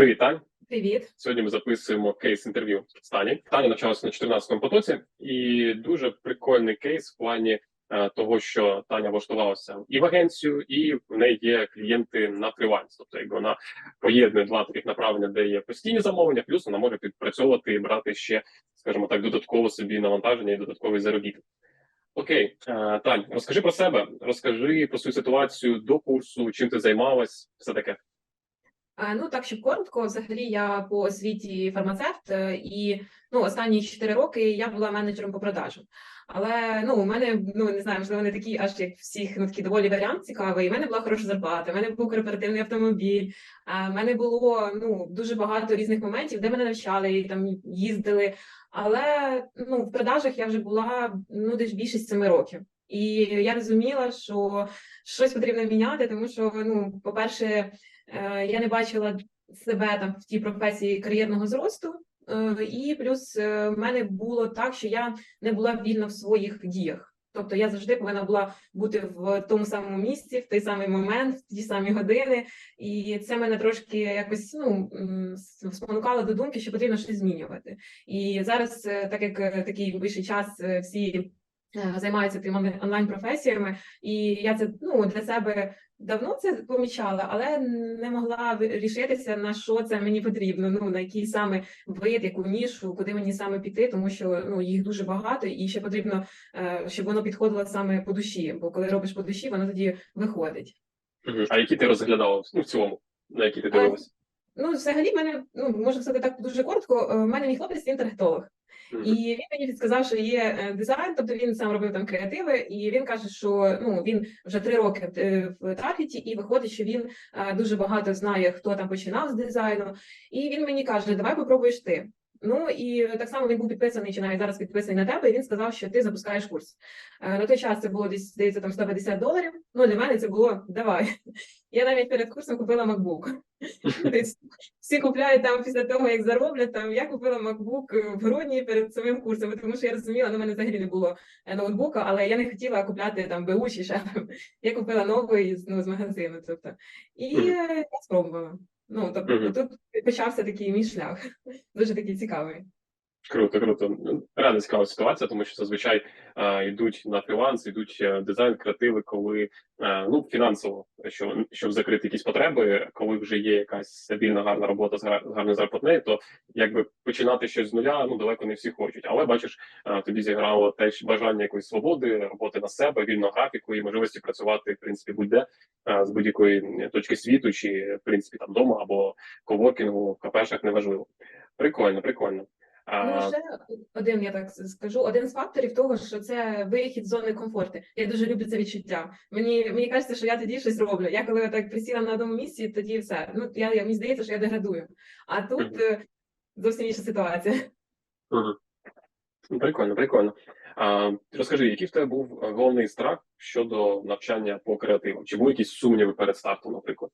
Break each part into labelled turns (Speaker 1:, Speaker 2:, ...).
Speaker 1: Привіт, Тань.
Speaker 2: Привіт.
Speaker 1: Сьогодні ми записуємо кейс інтерв'ю з Тані. Таня навчалася на 14-му потоці, і дуже прикольний кейс в плані е, того, що Таня влаштувалася і в агенцію, і в неї є клієнти на фріланс. Тобто, якби вона поєднує два таких направлення, де є постійні замовлення, плюс вона може підпрацьовувати і брати ще, скажімо так, додатково собі навантаження і додатковий заробіток. Окей, е, Тань, розкажи про себе, розкажи про свою ситуацію до курсу, чим ти займалась, все таке.
Speaker 2: А, Ну так, щоб коротко, взагалі я по освіті фармацевт, е, і ну останні 4 роки я була менеджером по продажам. Але ну у мене ну не знаю, можливо, не такий, аж як всіх ну, такий доволі варіант цікавий. У мене була хороша зарплата, у мене був корпоративний автомобіль. А в мене було ну дуже багато різних моментів, де мене навчали і там їздили. Але ну в продажах я вже була ну десь більше семи років. І я розуміла, що щось потрібно міняти, тому що ну, по-перше, е, я не бачила себе там в тій професії кар'єрного зросту. Е, І плюс е, в мене було так, що я не була вільна в своїх діях. Тобто я завжди повинна була бути в тому самому місці, в той самий момент, в ті самі години. І це мене трошки якось ну спонукало до думки, що потрібно щось змінювати. І зараз, е, так як е, такий вищий час, е, всі е, займаються тим онлайн професіями, і я це ну для себе давно це помічала, але не могла рішитися на що це мені потрібно. Ну на який саме вид, яку нішу, куди мені саме піти, тому що ну їх дуже багато, і ще потрібно, е, щоб воно підходило саме по душі. Бо коли робиш по душі, воно тоді виходить.
Speaker 1: А які ти розглядала ну, в цілому, на які ти дивилась?
Speaker 2: Ну, взагалі, в мене ну можна сказати так дуже коротко. е, в мене мій хлопець.
Speaker 1: Мгм.
Speaker 2: І він мені підсказав, що є е, дизайн, тобто він сам робив там креативи, і він каже, що ну він вже три роки е, в таргеті, і виходить, що він е, дуже багато знає, хто там починав з дизайну. І він мені каже: Давай попробуєш ти. Ну і так само він був підписаний, чи навіть зараз підписаний на тебе, і він сказав, що ти запускаєш курс. Е, На той час це було десь здається там 150 доларів. Ну для мене це було давай. Я навіть перед курсом купила MacBook. Всі купляють там після того, як зароблять. Там я купила MacBook в грудні перед самим курсом, тому що я розуміла, ну в мене взагалі не було е, ноутбука, але я не хотіла купляти там БУ чи ще там. Я купила новий ну, з магазину. Тобто, і е, я спробувала. Ну тобто
Speaker 1: Мгм.
Speaker 2: тут почався такий мій шлях, дуже такий цікавий.
Speaker 1: Круто, круто. Реально цікава ситуація, тому що зазвичай е, йдуть на фріланс, йдуть е, дизайн, креативи, коли е, ну фінансово, що щоб закрити якісь потреби, коли вже є якась стабільна гарна робота з гар- гарною зарплатнею, то якби починати щось з нуля, ну далеко не всі хочуть. Але бачиш, е, тобі зіграло теж бажання якоїсь свободи, роботи на себе, вільного графіку і можливості працювати в принципі будь-де з будь-якої точки світу, чи в принципі там вдома або коворкінгу, в кафешах, неважливо. Прикольно, прикольно.
Speaker 2: Ну, ще один, я так скажу, один з факторів того, що це вихід з зони комфорту. Я дуже люблю це відчуття. Мені мені кажеться, що я тоді щось роблю. Я коли так присіла на одному місці, тоді все. Ну я, я мені здається, що я деградую. А тут е, зовсім інша ситуація.
Speaker 1: Ну, Прикольно, прикольно. А, розкажи, який в тебе був е, головний страх щодо навчання по креативам? Чи були якісь сумніви перед стартом, наприклад?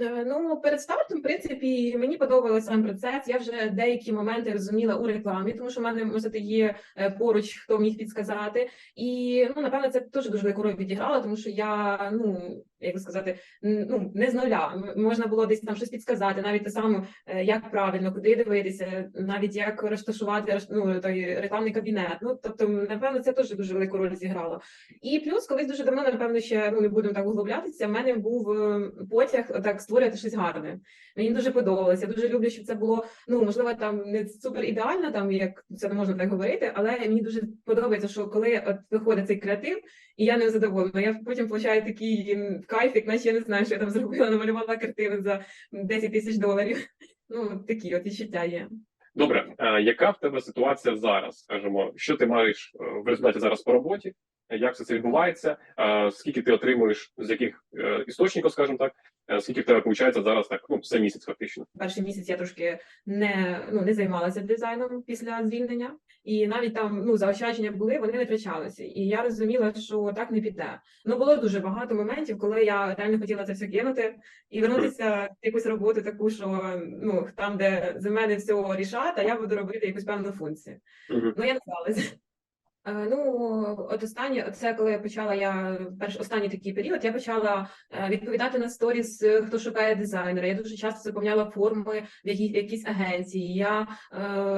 Speaker 2: Е, Ну, перед стартом, в принципі, мені подобався сам процес. Я вже деякі моменти розуміла у рекламі, тому що в мене можете є е, поруч, хто міг підсказати. І ну, напевно, це теж дуже велику роль відіграло, тому що я, ну як сказати, ну не з нуля. Можна було десь там щось підсказати, навіть те саме, е, як правильно, куди дивитися, навіть як розташувати роз- ну, той рекламний кабінет. Ну тобто, напевно, це теж дуже велику роль зіграло. І плюс, колись дуже давно, напевно, ще ну не будемо так углублятися. в мене був е, потяг так створювати щось гарне. Мені дуже подобалося. Дуже люблю, щоб це було ну можливо там не супер ідеально, там як це не можна так говорити, але мені дуже подобається, що коли от виходить цей креатив, і я не задоволена. Я потім получаю такий кайф, як наче я не знаю, що я там зробила, намалювала картину за 10 тисяч доларів. Ну такі от відчуття є.
Speaker 1: Добре, а, яка в тебе ситуація зараз? Скажімо, що ти маєш е, в результаті зараз по роботі? Як все це відбувається? Скільки ти отримуєш з яких е, істочників, скажімо так? Е, Скільки в тебе виходить зараз так? Ну, все місяць фактично.
Speaker 2: Перший місяць я трошки не ну не займалася дизайном після звільнення, і навіть там ну заощадження були, вони не втрачалися. І я розуміла, що так не піде. Ну було дуже багато моментів, коли я реально хотіла це все кинути і вернутися в якусь роботу, таку що ну там, де за мене все рішать, а я буду робити якусь певну функцію. Ну я не здалася. Е, Ну, от останнє, це коли почала, я перш останній такий період, я почала е, відповідати на сторіс, е, хто шукає дизайнера. Я дуже часто заповняла форми в які- якісь агенції. Я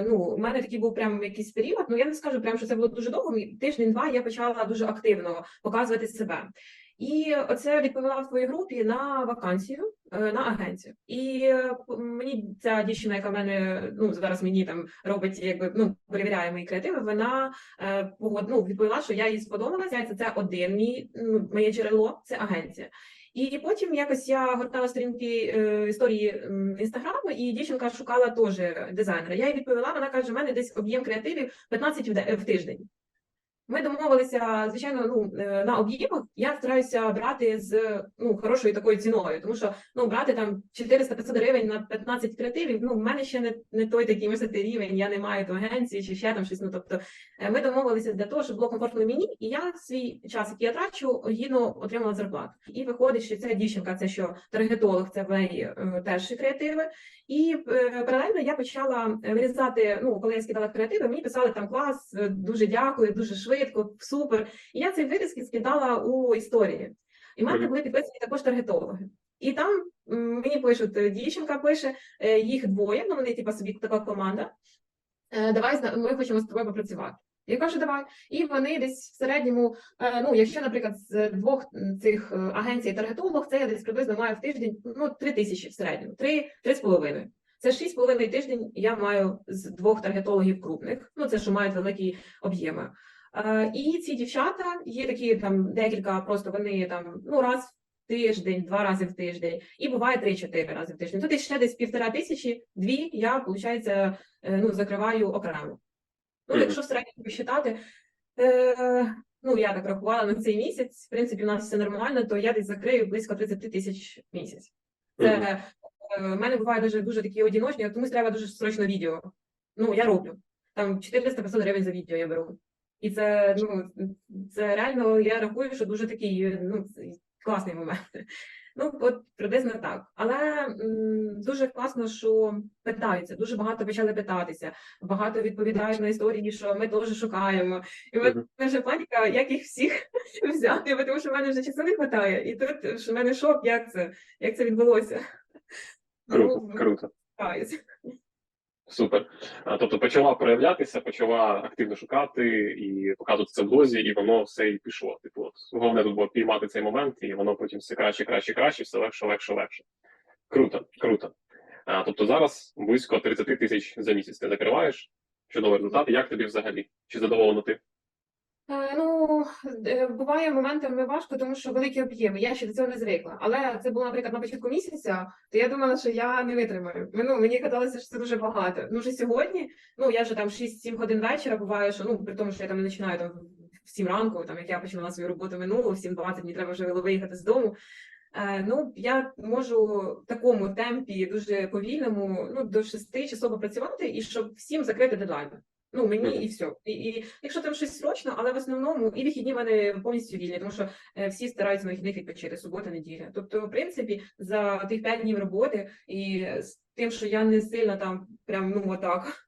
Speaker 2: ну, у мене такий був прям якийсь період. Ну я не скажу прям, що це було дуже довго. Тиждень-два я почала дуже активно показувати себе. І оце відповіла в твоїй групі на вакансію е, на агенцію. І е, мені ця дівчина, яка в мене ну зараз мені там робить, якби ну перевіряє мої креативи. Вона е, ну, відповіла, що я їй сподобалася. Це, це один мій ну, моє джерело, це агенція. І потім якось я гортала сторінки е, історії інстаграму, і дівчинка шукала теж дизайнера. Я їй відповіла, вона каже: у мене десь об'єм креативів 15 в, в тиждень. Ми домовилися, звичайно, ну е, на об'ємах я стараюся брати з ну хорошою такою ціною, тому що ну брати там 400-500 гривень на 15 креативів. Ну в мене ще не, не той такий високий рівень. Я не маю до агенції чи ще там щось. Ну тобто е, ми домовилися для того, щоб було комфортно мені, і я свій час, який я трачу, гідно отримала зарплату. І виходить, що ця дівчинка, це що таргетолог, це в неї е, теж креативи. І паралельно я почала вирізати. Ну, коли я скидала креативи, мені писали там клас, дуже дякую, дуже швидко, супер. І я ці вирізки скидала у історії. І в мене були підписані також таргетологи. І там мені пишуть, е, дівчинка пише, е, їх двоє, ну вони типа собі така команда. Е, Давай зна- ми хочемо з тобою попрацювати. Я кажу, давай. І вони десь в середньому, ну якщо, наприклад, з двох цих агенцій таргетолог, це я десь приблизно маю в тиждень ну, три тисячі в середньому, три, три з половиною. Це шість половиною тиждень я маю з двох таргетологів крупних, ну це що мають великі об'єми. Е, І ці дівчата є такі там декілька, просто вони там ну раз в тиждень, два рази в тиждень, і буває три-чотири рази в тиждень. Тут ще десь півтора тисячі, дві я, виходить, ну, закриваю окремо. Ну, якщо в середньому посчитати, е, ну я так рахувала на цей місяць, в принципі, у нас все нормально, то я десь закрию близько 30 тисяч в місяць. Це е, в мене буває дуже дуже такі одіночні, комусь треба дуже срочно відео. Ну, я роблю. Там 400-500 гривень за відео я беру. І це, ну, це реально, я рахую, що дуже такий ну, класний момент. Ну, от приблизно так. Але м, дуже класно, що питаються, дуже багато почали питатися, багато відповідають на історії, що ми теж шукаємо. І в мене вже паніка, як їх всіх взяти, бо тому що в мене вже часу не вистачає. І тут в мене шок, як це, як це відбулося.
Speaker 1: Круто,
Speaker 2: Ну,
Speaker 1: круто. Супер. Тобто почала проявлятися, почала активно шукати і показувати це в дозі, і воно все і пішло. Типу, от головне тут було піймати цей момент, і воно потім все краще, краще, краще, все легше, легше, легше. Круто, круто. А, тобто зараз близько 30 тисяч за місяць ти закриваєш. Чудовий результат. Як тобі взагалі? Чи задоволена ти?
Speaker 2: Е, Ну, е, буває моментами важко, тому що великі об'єми. Я ще до цього не звикла. Але це було, наприклад, на початку місяця, то я думала, що я не витримаю. Ну, мені казалося, що це дуже багато. Ну, вже сьогодні, ну я вже там 6-7 годин вечора буває, що ну при тому, що я там не починаю там в 7 ранку, там як я починала свою роботу минуло, в 7.20 мені треба вже виїхати з дому. Е, Ну, я можу в такому темпі дуже повільному, ну до 6 часово працювати, і щоб всім закрити дедлайн. Ну, мені і все. І, і якщо там щось срочно, але в основному і вихідні в мене повністю вільні, тому що е, всі стараються на вихідних відпочити, субота, неділя. Тобто, в принципі, за тих 5 днів роботи і з тим, що я не сильно там прям ну отак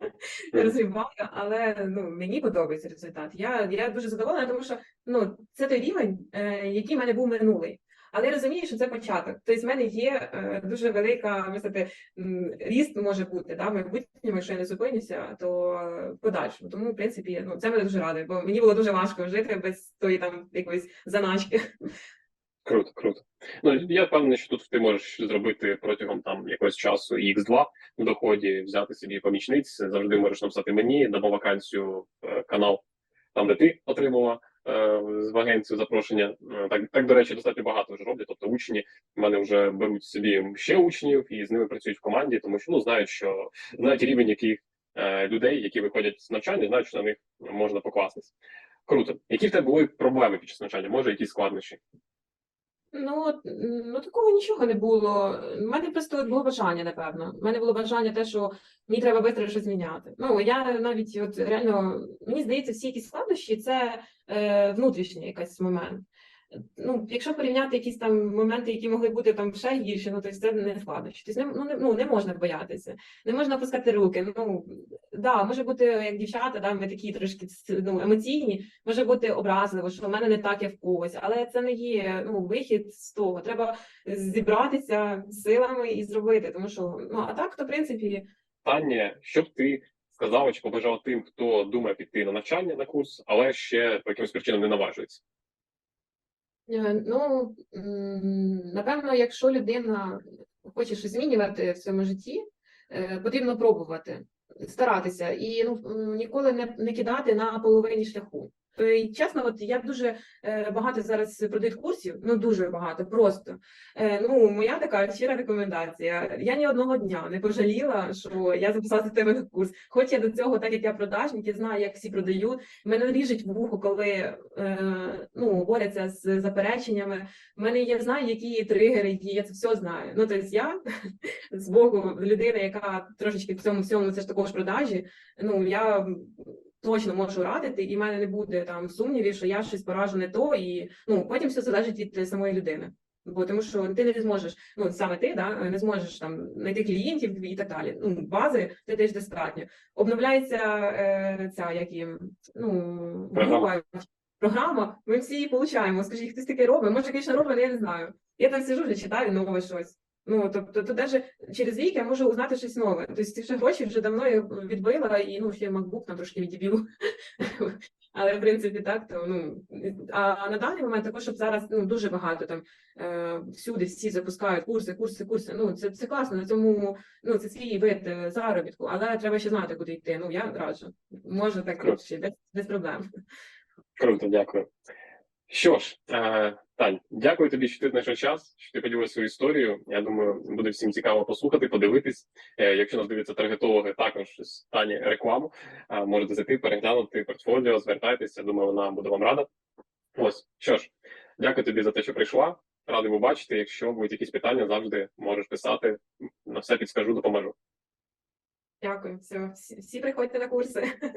Speaker 2: розриваю, але ну мені подобається результат. Я, я дуже задоволена, тому що ну це той рівень, е, який в мене був минулий. Але я розумію, що це початок. Тобто, в мене є е, дуже велика мислити, ріст може бути да, в майбутньому, якщо я не зупинюся, то подальшому. Тому, в принципі, ну це мене дуже радує, бо мені було дуже важко жити без тої там якоїсь заначки.
Speaker 1: Круто, круто. Ну я впевнений, що тут ти можеш зробити протягом там якогось часу X2 в доході, взяти собі помічниць. Завжди можеш написати мені, дамо вакансію е, канал, там де ти отримала в агенцію запрошення. Е, Так, так до речі, достатньо багато вже роблять. Тобто учні в мене вже беруть собі ще учнів і з ними працюють в команді, тому що ну знають, що знають рівень яких е, людей, які виходять з навчання, знають, що на них можна покластися. Круто. Які в тебе були проблеми під час навчання? Може, якісь складнощі?
Speaker 2: Ну, ну такого нічого не було. У мене просто було бажання, напевно. У мене було бажання те, що мені треба швидко щось зміняти. Ну, я навіть от реально, мені здається, всі якісь складнощі це е, внутрішній якийсь момент. Ну, якщо порівняти якісь там моменти, які могли бути там ще гірші, ну то це не складнощі. Тобто, не, ну, не, ну, не можна боятися, не можна опускати руки. Ну да, може бути як дівчата, да, ми такі трошки ну, емоційні, може бути образливо, що в мене не так, як в когось, але це не є ну, вихід з того. Треба зібратися силами і зробити. Тому що ну а так, то в принципі,
Speaker 1: Питання, що б ти сказала чи побажала тим, хто думає піти на навчання на курс, але ще по якимось причинам не наважується?
Speaker 2: Е, Ну, напевно, якщо людина хоче щось змінювати в своєму житті, е, потрібно пробувати, старатися і ну, ніколи не, не кидати на половині шляху. Е, І чесно, от я дуже е, багато зараз продаю курсів, ну дуже багато, просто. Е, Ну, моя така щира рекомендація. Я ні одного дня не пожаліла, що я записалася до тебе на курс. Хоч я до цього, так як я продажник, я знаю, як всі продають. Мене ріжуть вухо, коли ну, борються з запереченнями. У мене є знаю, які тригери є, я це все знаю. Ну, тобто я з боку людина, яка трошечки в цьому всьому це ж також продажі. Ну я точно можу радити, і в мене не буде там сумнівів, що я щось поражу не то, і ну потім все залежить від е, самої людини. Бо тому що ти не зможеш, ну саме ти да, не зможеш там знайти клієнтів і так далі. Ну, бази ти теж достатньо. Обновляється е, ця як їм, ну,
Speaker 1: Програма.
Speaker 2: група, програма, ми всі її получаємо. Скажіть, хтось таке робить? Може, звісно, робить, але я не знаю. Я там сижу, вже читаю нове щось. Ну, тобто, то навіть через рік я можу узнати щось нове. Тобто, ці вже гроші вже давно я відбила, і ну, ще MacBook там трошки відіб'ю. Але в принципі так, то ну а на даний момент також, щоб зараз ну дуже багато там е, всюди всі запускають курси, курси, курси. Ну це, це класно. На цьому ну це свій вид е, заробітку, але треба ще знати, куди йти. Ну я раджу. Може так ще без, без проблем.
Speaker 1: Круто, дякую. Що ж, е, Тань, дякую тобі, що ти знайшов час, що ти поділилася свою історію. Я думаю, буде всім цікаво послухати, подивитись. Е, якщо нас дивляться таргетологи, також Тані рекламу. Е, можете зайти, переглянути портфоліо, звертайтеся. Думаю, вона буде вам рада. Ось що ж, дякую тобі за те, що прийшла. Радий побачити. Якщо будуть якісь питання, завжди можеш писати. На все підскажу, допоможу.
Speaker 2: Дякую. Все, всі, всі приходьте на курси.